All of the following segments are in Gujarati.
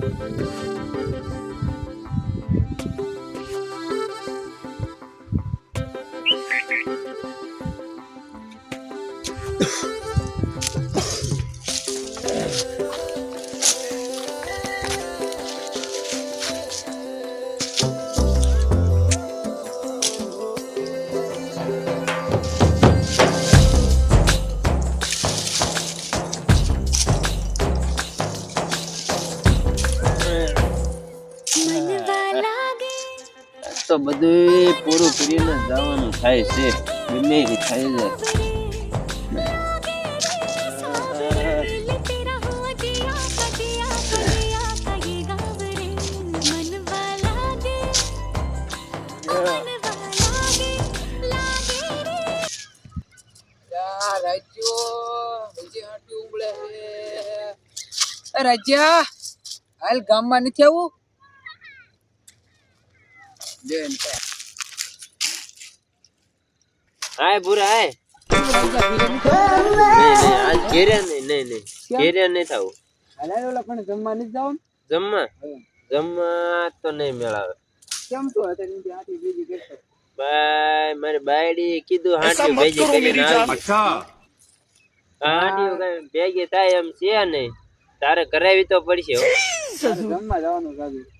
Música તો બધું પૂરું કરીને જવાનું થાય છે. ગમે એ થાય જાય રાજા હાલ ગામમાં નથી આવું? બેન હાય બુરા હાય. નહીં નહીં આજ ઘેરે નહીં નહીં નહીં. ઘેરે નહીં થવું. હાલ ઓલા પણ જમવા નથી જાવ જમવા? જમવા તો નહીં મેળાવે. કેમ તો અત્યારે એમ બીજી કરશો બાય મારી બાયડી કીધું હાંડી ભેજી કરીને કાંઈ ભેગી થાય એમ છે નહીં. તારે કરાવી તો પડશે જમવા જવાનું એ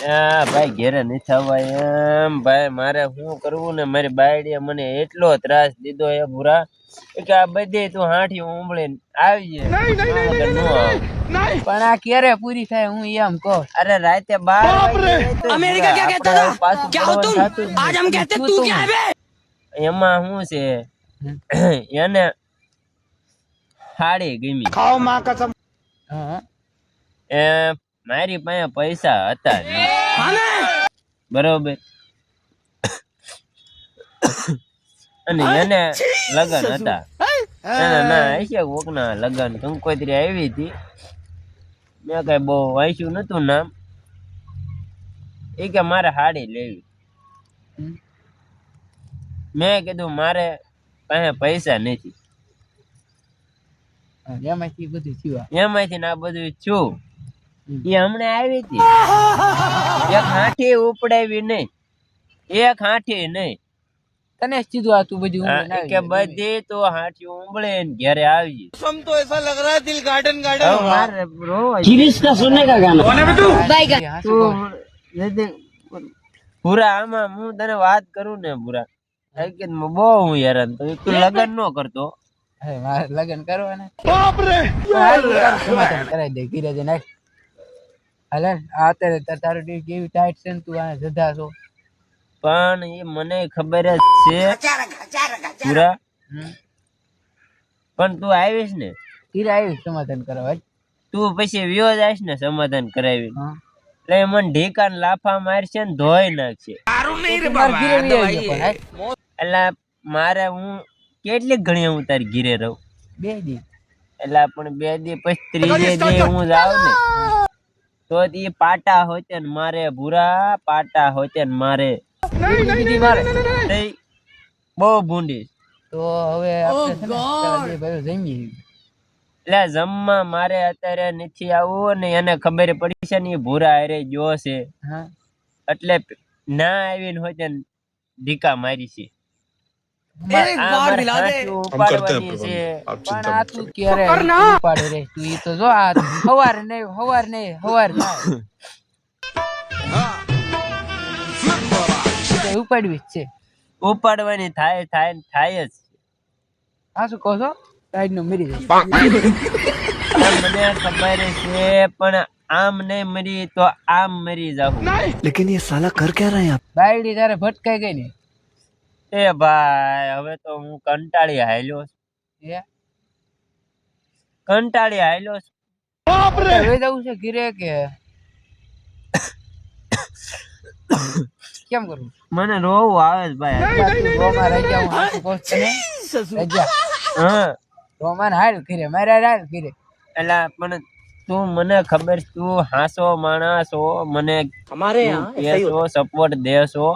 ભાઈ ઘેરે નહીં એમ. ભાઈ મારે શું કરવું ને? મારી બાયડીએ મને એટલો ત્રાસ દીધો એ ભૂરા કે આ બધે તું હાંઠી ઉંબળે આવી પણ આ ક્યારે પૂરી થાય હું એમ કહું. અરે રાતે બાર અમેરિકા ક્યાં કહેતા હતા? ક્યાં તું? આજ હમ કહેતે તું ક્યાં આવે? એમાં શું છે? એને હાડી ગમી. ખાઓ માં કસમ. એ મારી પાસે પૈસા હતા. બરોબર. અને એને લગન હતા. ના ના હશે કોકના લગન કંકોત્રી આવી હતી. મેં કઈ બહુ વાંચ્યું નતું નામ. એ કે મારે હાડી લેવી. મેં કીધું મારે પાસે પૈસા નથી. એમાંથી બધું થયું એમાંથી ના બધું છું. એ હમણાં આવી હતી. એક હાથે ઉપડાવી નહીં. એક હાથે નહીં. તને જ કીધું આ તું બધું હા, ઉંબળે ને કે આવી. બધી તો હાથી ઉંબળે ને ઘેરે આવી હવે મારે કોને બેટુ હાચું કહું. તું ભૂરા આમાં હું તને વાત કરું ને ભૂરા. હકીકતમાં બહુ હું હેરાન તો તું લગન નો કરતો. લગ્ન કરવાના. બાપ રે કરાઈ કરાવી દે. ઘીરે જઈને હાલ. અત્યારે તારું ડીશ કેવી ટાઈટ છે ને તું આ જધા છો? પણ એ મને ખબર જ છે. પૂરા? પણ તું આવીશ ને? ઘીરે આવીશ સમાધાન કરવા તું પછી વ્યો આવીશ ને સમાધાન કરાવી. એટલે મને ઢીકાન લાફા મારશે ને ધોઈ નાખશે. એટલે મારે હું કેટલી ઘણી હું તારી ઘીરે રહું? બે દી. એટલે પણ બે દી પછી ત્રીજે દી હું જાઉં ને. તો એ પાટા હોતે ને મારે ભૂરા પાટા હોતે ને મારે. બહુ ભૂંડી. તો હવે આપણે જમીએ એટલે જમવા મારે અત્યારે નથી આવવું ને એને ખબર પડી છે ને એ ભૂરા અરે જો છે. એટલે ના આવીને હોય ઢીકા મારી છે. એક આ મારે હાંસુ ઉપાડવાની છે પણ આ તું ક્યારે ઉપાડે રે તું ઈ તો જો આ હવાર નહીં હવાર નહીં હવાર થાય ઈ તો ઉપાડવી જ છે ઉપાડવાની થાય થાય ને થાય જ આ શું કહો છો સાઈડ નો મરી જાય આ મને ખબર છે પણ આમ નહીં મરી તો આમ મરી જાઉં लेकिन ये साला कर क्या रहा है यहाँ બાયડી તારે ભટકાઈ ગઈ ને એ ભાઈ હવે તો હું કંટાળી હાલ્યો કંટાળી હાલ્યો જવું છે ઘીરે કે? કેમ કરું? મને રોવું આવે છે ભાઈ. હા? રોમાન હાલ ઘીરે મારે હાલ ઘીરે. એટલે મને તું મને ખબર તું હાસો માણસ હો મને અમારે સપોર્ટ દેશો.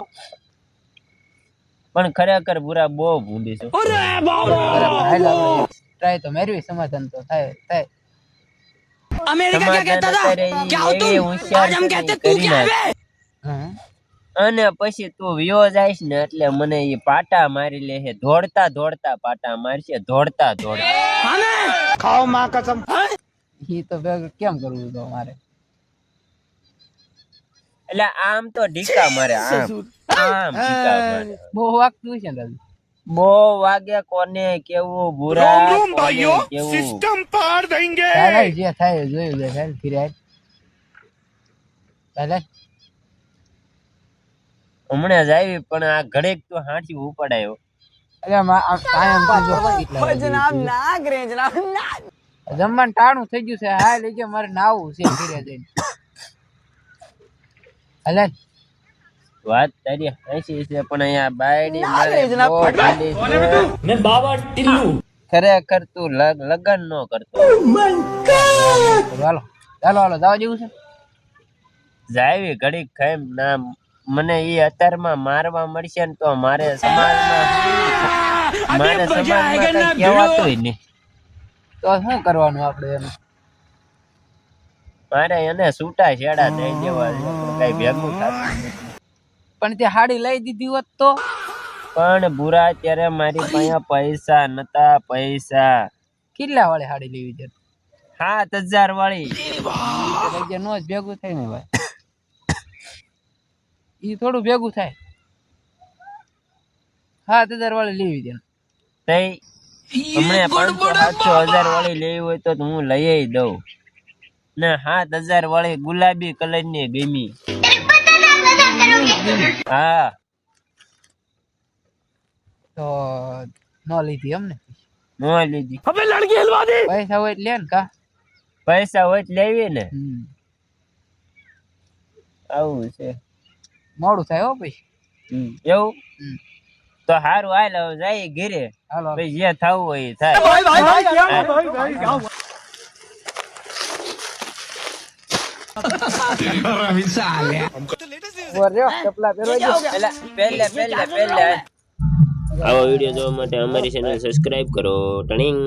પણ ખરેખર પૂરા બહુ ભૂંડી છો. અરે બાબા ટ્રાય તો મેરવી સમાધાન તો થાય થાય. સમાધાન અત્યારે ઈ એવી હોશિયાર કહેતે તું કે આવે? અને પછી તું વિયો જાઈશ ને એટલે મને એ પાટા મારી લે છે. દોડતા દોડતા પાટા મારશે દોડતા દોડતા. ઈ તો કેમ કરવું તો મારે? એટલે આમ તો ઢીકા મારે આમ. આમ ઢીકા બહુ વાગતું છે ને બહુ વાગે કોને કેવું બુરા કોને કેવું? ચાલે જે થાય જોયું લે ચાલ ફિરે ચાલે હમણાં જ આવી પણ આ ઘડેક તો હાંચી ઉપડાયો. અરે. જમવાનું ટાણું થઈ ગયું છે. હા લઈ ગયા મારે નાવું છે જઈને. હાલે. વાત તારી હાચી છે પણ અહીંયા બાયડી મારે બહુ ઠંડી છે. ખરેખર તું લગ લગન નો કરતો. ચાલો ચાલો હાલો જવા જેવું છે? જાવી ઘડીક ખાઈમ ના મને એ અત્યારમાં મારવા મળશે ને તો મારે સમાજમાં મારે સમાજમાં કહેવાતું કહેવાતુંય નહીં. તો શું કરવાનું આપણે એમ? મારે એને છૂટા છેડા દઈ દેવા કઈ ભેગું થતું. પણ તે હાડી લઈ દીધી હોત તો? પણ બુરા અત્યારે મારી પાસે પૈસા નતા પૈસા. કેટલા વાળી હાડી લેવી છે? સાત હજાર વાળી. નો જ ભેગું થાય ને ભાઈ. એ થોડું ભેગું થાય. સાત હજાર વાળી લેવી દે તઈ હમણાં પાંચસો સાતસો હજાર વાળી લેવી હોય તો હું લઈ દઉં. ને સાત હજાર વાળી ગુલાબી કલરની ગમી. હા તો નો લીધી અમને નો લીધી પૈસા હોય એટલે લે ને કા પૈસા હોય લેવી ને આવું છે મોડું થાય હો પછી હમ. એવું તો હારું હાલ હવે જાય ઘેરે. પછી જે થવું હોય એ થાય આવો વીડિયો જોવા માટે અમારી ચેનલ સબસ્ક્રાઇબ કરો. ટણીંગ